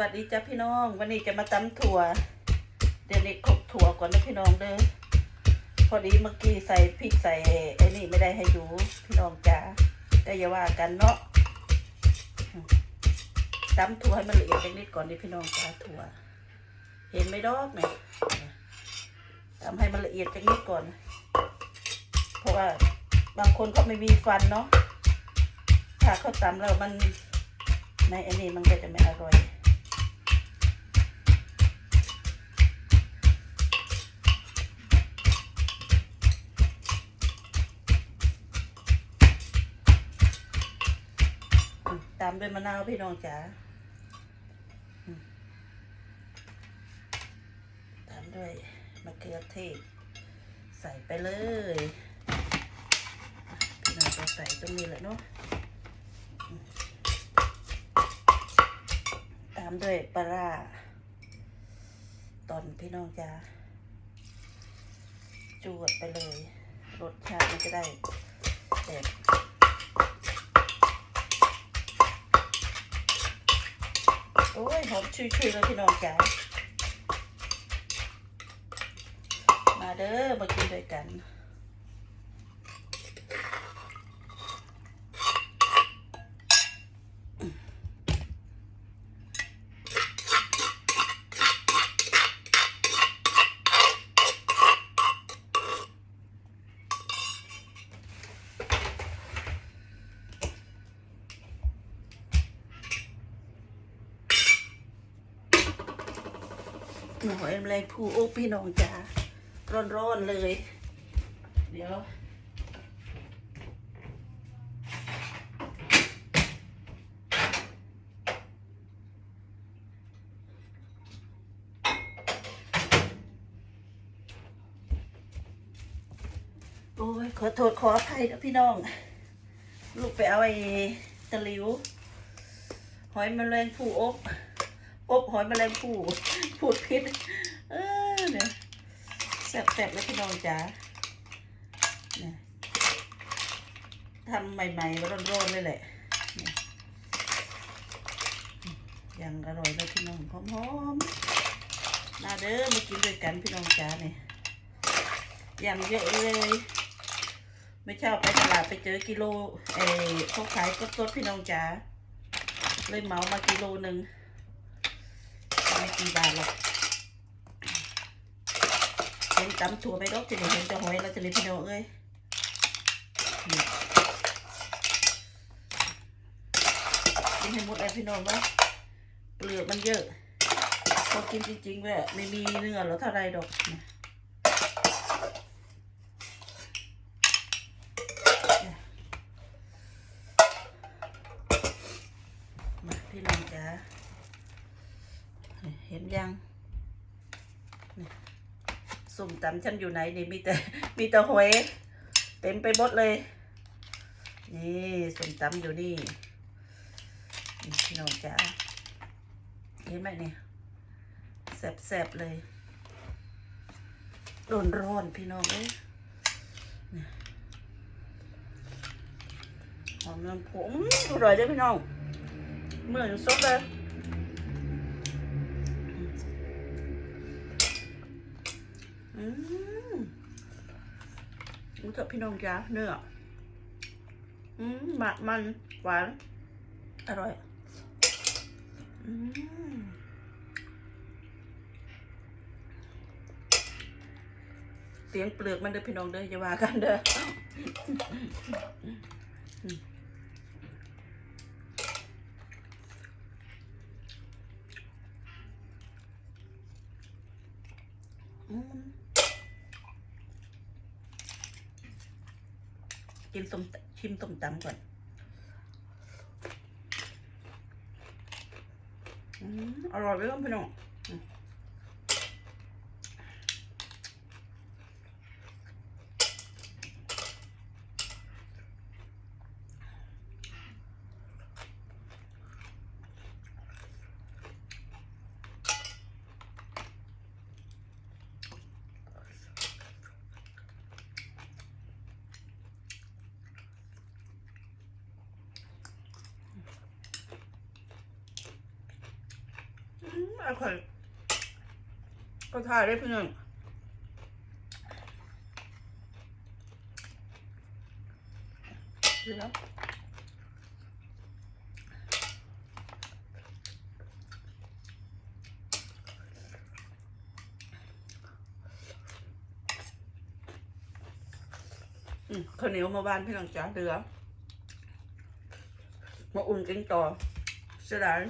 วัสดีจ้าพี่น้อง วันนี้จะมาตำถั่ว เดี๋ยวนี้ครบถั่วก่อนนะพี่น้องเด้อพอดีเมื่อกี้ใส่พริกใส่ไอ้นี่ไม่ได้ให้ดูพี่น้องจ้าก็อย่าว่ากันเนาะตำถั่วให้มันละเอียดสักนิดก่อนดิพี่น้องจ้าถั่ว เห็นไหมดอกเนี่ยตำให้มันละเอียดสักนิดก่อน เพราะว่าบางคนเขาไม่มีฟันเนาะถ้าเขาตำแล้วมันในอันนี้มันก็จะไม่อร่อยามด้วยมะนาวพี่น้องจ๋าตามด้วยมะเขือเทศ ใส่ไปเลยพี่น้องจะใส่ตรงนี้แหละเนาะตามด้วยปลาราตอนพี่น้องจะจวดไปเลย รสชาติมันจะได้แบบ โอ้ยหอมชุยๆเลยพี่น้องจ๋ามาเด้อมากินด้วยกัน หน่อยแมลงภูโอ้พี่น้องจ๋าร้อนๆเลย เดี๋ยวโอ้ยขอโทษขออภัยนะพี่น้อง ลูกไปเอาไอ้ตะลิว หอยแมลงภูอบอบหอยแมลงภู พูดพิษเออเนี่ยแซ่บๆแล้วพี่น้องจ๋าเนี่ยทำใหม่ๆร้อนๆเลยแหละยอย่างอร่อยเลยพี่น้องหอมๆมาเด้อมากินด้วยกันพี่น้องจ๋าเนี่ยย่างเยอะเลยไม่ชอบไปตลาดไปเจอกิโลเออเขาขายก็ๆพี่น้องจ๋าเลยเหมามากิโลหนึ่ง ไม่กี่บาทหรอกเห็นตำถั่วไปดอกจะเห็นจะหอยเราจะเลยพี่น้องเอ้ยกินให้หมดเลยพี่น้องว่าเปลือกมันเยอะพอกินจริงๆแบบไม่มีเนื้อแล้วเท่าไรดอกมาพี่น้องจ๋าเห็น ยังสุ่มตำฉันอยู่ไหนนี่มีแต่มีแต่หอยเต็มไปหมดเลย นี่สุ่มตำอยู่นี่พี่น้องจ๋าเห็นไหมเนี่ยแสบๆเลยร้อนร้อนพี่น้องเอ้ยหอมน้ำผมอร่อยจ้ะพี่น้องเหมือนซุปเลย อืมรู้จักพี่น้องจ้าเนื้ออืมมันมันหวาน อร่อย อืมเสียงเปลือกมันเด้อพี่น้องเด้ออย่าว่ากันเด้ออืมอืม กินส้มชิมส้มตำก่อนอร่อยไปแล้วพี่น้อง อืมมอร่อยก็ทายได้พี่น้องดีแล้วอืมข้าวเหนียวมาบ้านพี่น้องจ๋าเดือมาอุ่นกินต่อเสียดาย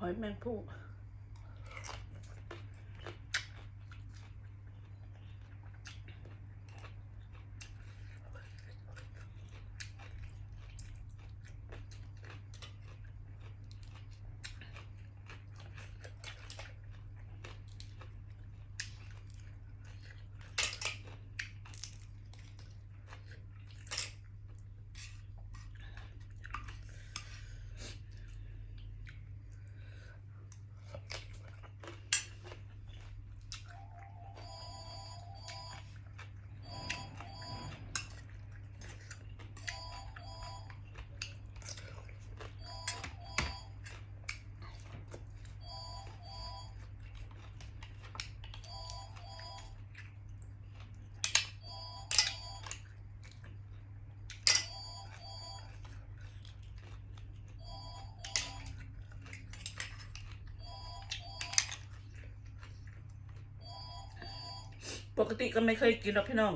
หอ ปกติก็ไม่เคยกินหรอกพี่น้อง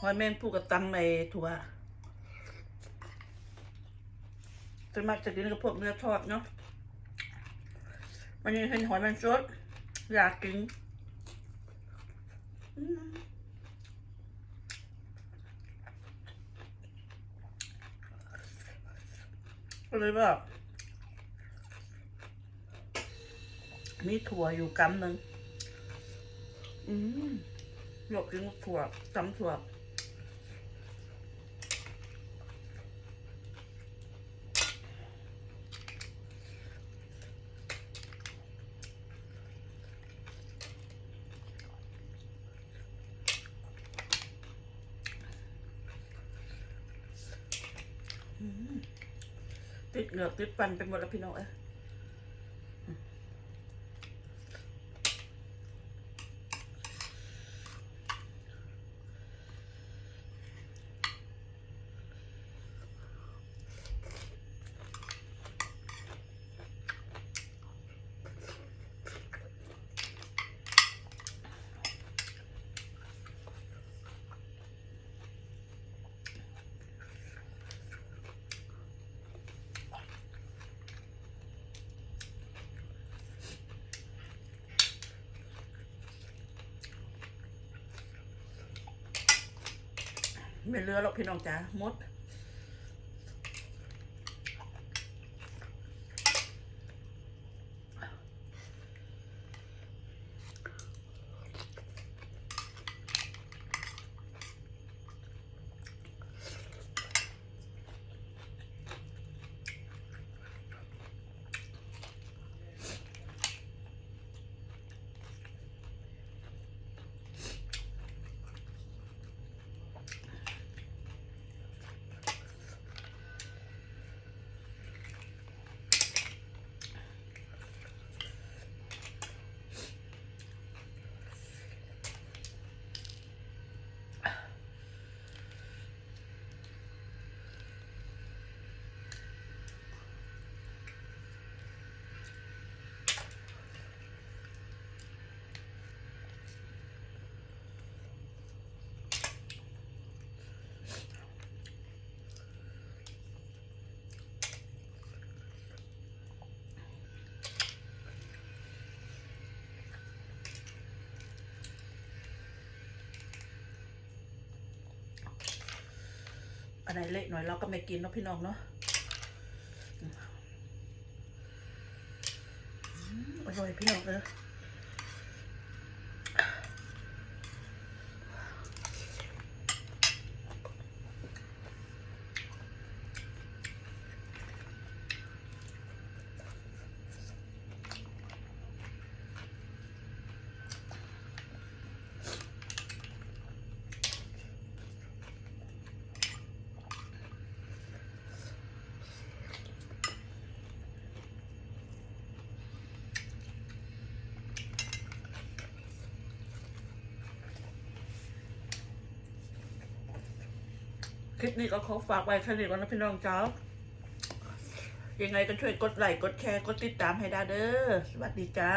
หอยแมงผู้กับตำไอ้ถั่วส่วนมากจะกินกับพวกเนื้อทอดเนาะมันยังเห็นหอยแมงสดอยากกินอืมก็เลยแบบมีถั่วอยู่กำหนึ่งอืม หยกกินถั่วจำถั่วติดเหงือกติดฟันเป็นหมดแล้วพี่น้องเอ้ย ไม่เหลือหรอกพี่น้องจ๋าหมด อันไหนเละหน่อยเราก็ไม่กินเนาะพี่น้องเนาะอืมอร่อยพี่น้องเออ คลิปนี้ก็ขอฝากไว้แค่นี้ก่อนนะพี่น้องเจ้า ยังไงก็ช่วยกดไลค์กดแชร์กดติดตามให้ได้เด้อ สวัสดีจ้า